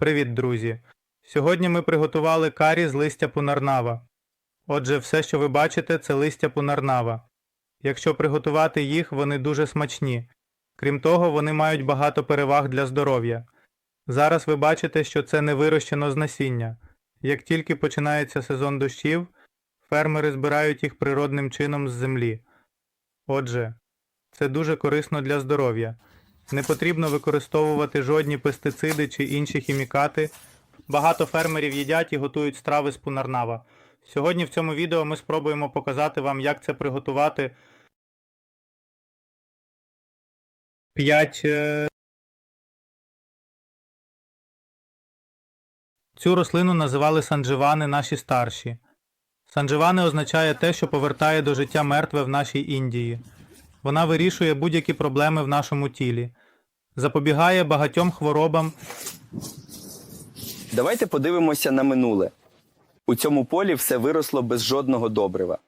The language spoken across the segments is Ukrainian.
Привіт, друзі! Сьогодні ми приготували карі з листя пунарнава. Отже, все, що ви бачите, це листя пунарнава. Якщо приготувати їх, вони дуже смачні. Крім того, вони мають багато переваг для здоров'я. Зараз ви бачите, що це не вирощено з насіння. Як тільки починається сезон дощів, фермери збирають їх природним чином з землі. Отже, це дуже корисно для здоров'я. Не потрібно використовувати жодні пестициди чи інші хімікати. Багато фермерів їдять і готують страви з пунарнава. Сьогодні в цьому відео ми спробуємо показати вам, як це приготувати. 5 Цю рослину називали сандживани наші старші. Сандживани означає те, що повертає до життя мертве в нашій Індії. Вона вирішує будь-які проблеми в нашому тілі, запобігає багатьом хворобам. Давайте подивимося на минуле. У цьому полі все виросло без жодного добрива.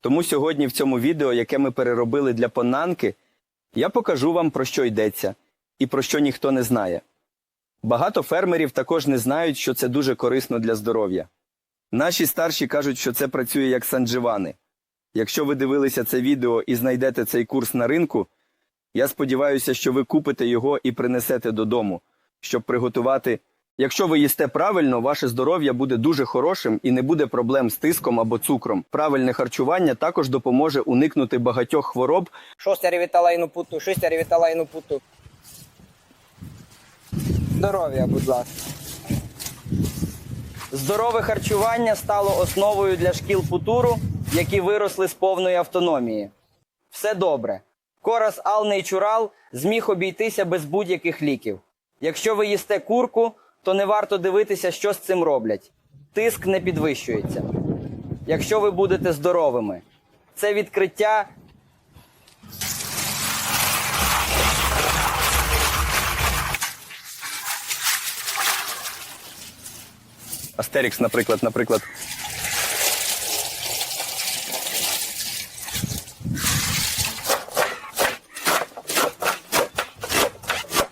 Тому сьогодні в цьому відео, яке ми переробили для понанки, я покажу вам, про що йдеться і про що ніхто не знає. Багато фермерів також не знають, що це дуже корисно для здоров'я. Наші старші кажуть, що це працює як сандживани. Якщо ви дивилися це відео і знайдете цей курс на ринку, я сподіваюся, що ви купите його і принесете додому, щоб приготувати. Якщо ви їсте правильно, ваше здоров'я буде дуже хорошим і не буде проблем з тиском або цукром. Правильне харчування також допоможе уникнути багатьох хвороб, Шостя віталайну путу, шостя віталайну путу. Здоров'я, будь ласка. Здорове харчування стало основою для шкіл Путуру, які виросли з повної автономії. Все добре. Корас Алний Чурал зміг обійтися без будь-яких ліків. Якщо ви їсте курку, то не варто дивитися, що з цим роблять. Тиск не підвищується. Якщо ви будете здоровими, це відкриття Астерікс, наприклад, наприклад.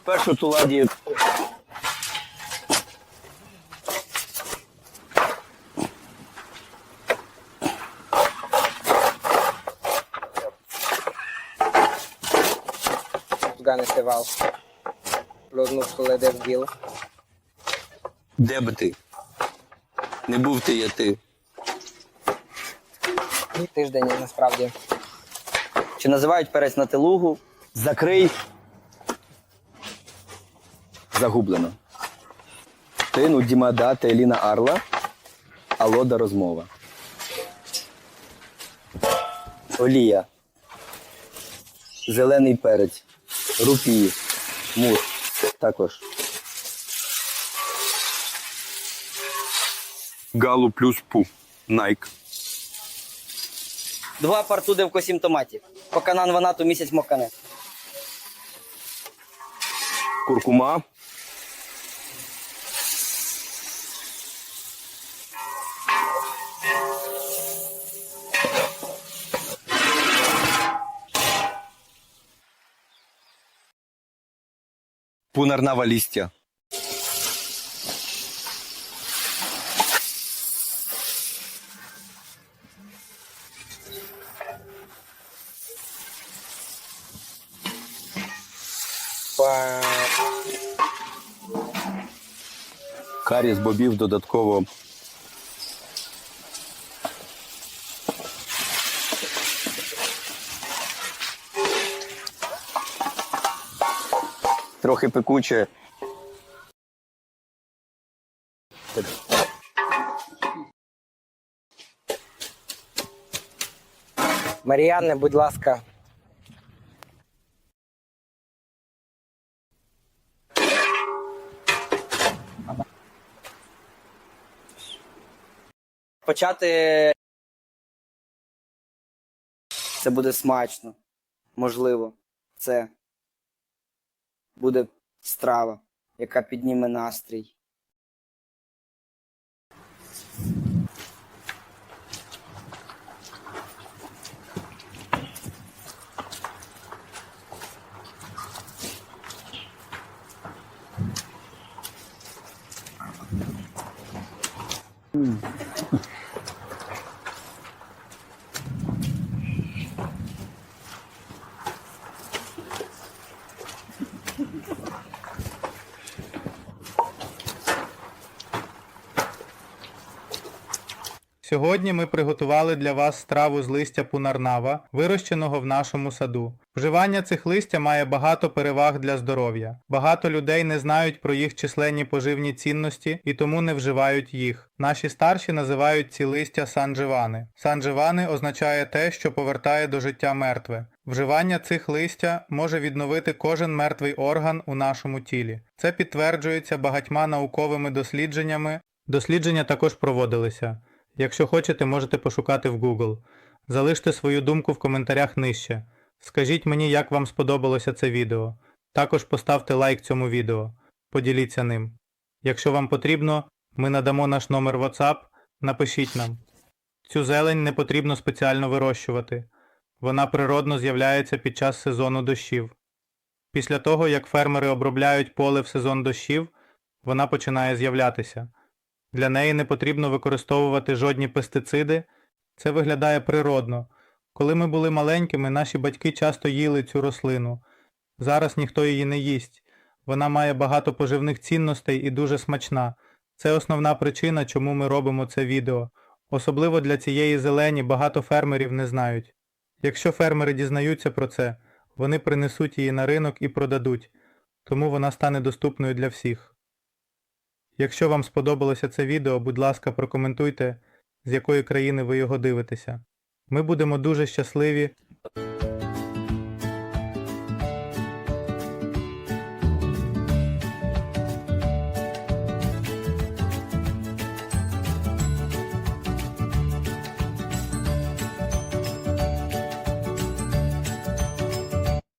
Першу ту ладі Афганистивав. Лознув складе в діло. Де би ти? Не був ти, я ти. Тиждень насправді. Чи називають перець на телугу? Закрий. Загублено. Тину Дімада та Еліна Арла. Алода розмова. Олія. Зелений перець. Рупії. Мур. Також. Галу плюс пу. Найк. Два партуди в косім томаті. Поканан ванату місяць мокане. Куркума. Пунарнава лістя. Карі з бобів додатково. Трохи пекуче. Маріанне, будь ласка. Почати. Це буде смачно. Можливо, це буде страва, яка підніме настрій. Mm. Сьогодні ми приготували для вас страву з листя пунарнава, вирощеного в нашому саду. Вживання цих листя має багато переваг для здоров'я. Багато людей не знають про їх численні поживні цінності і тому не вживають їх. Наші старші називають ці листя сандживани. Сандживани означає те, що повертає до життя мертве. Вживання цих листя може відновити кожен мертвий орган у нашому тілі. Це підтверджується багатьма науковими дослідженнями. Дослідження також проводилися. Якщо хочете, можете пошукати в Google. Залиште свою думку в коментарях нижче. Скажіть мені, як вам сподобалося це відео. Також поставте лайк цьому відео. Поділіться ним. Якщо вам потрібно, ми надамо наш номер WhatsApp, напишіть нам. Цю зелень не потрібно спеціально вирощувати. Вона природно з'являється під час сезону дощів. Після того, як фермери обробляють поле в сезон дощів, вона починає з'являтися. Для неї не потрібно використовувати жодні пестициди. Це виглядає природно. Коли ми були маленькими, наші батьки часто їли цю рослину. Зараз ніхто її не їсть. Вона має багато поживних цінностей і дуже смачна. Це основна причина, чому ми робимо це відео. Особливо для цієї зелені багато фермерів не знають. Якщо фермери дізнаються про це, вони принесуть її на ринок і продадуть, тому вона стане доступною для всіх. Якщо вам сподобалося це відео, будь ласка, прокоментуйте, з якої країни ви його дивитеся. Ми будемо дуже щасливі,